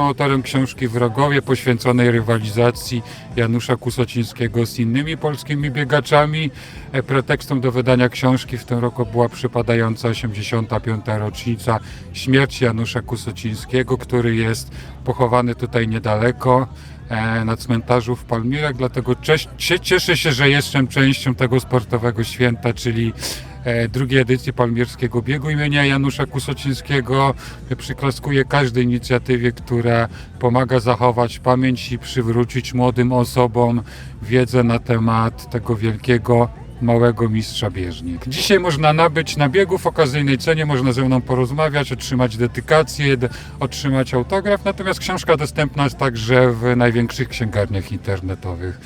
autorem książki Wrogowie poświęconej rywalizacji Janusza Kusocińskiego z innymi polskimi biegaczami. E, Pretekstem do wydania książki w tym roku była przypadająca 85. rocznica śmierci Janusza Kusocińskiego, który jest pochowany tutaj niedaleko e, na cmentarzu w Palmirach, dlatego cieszę się, że jestem częścią tego sportowego święta, czyli drugiej edycji Palmierskiego Biegu imienia Janusza Kusocińskiego. Przyklaskuję każdej inicjatywie, która pomaga zachować pamięć i przywrócić młodym osobom wiedzę na temat tego wielkiego małego mistrza bieżni. Dzisiaj można nabyć na biegu w okazyjnej cenie, można ze mną porozmawiać, otrzymać dedykację, otrzymać autograf, natomiast książka dostępna jest także w największych księgarniach internetowych.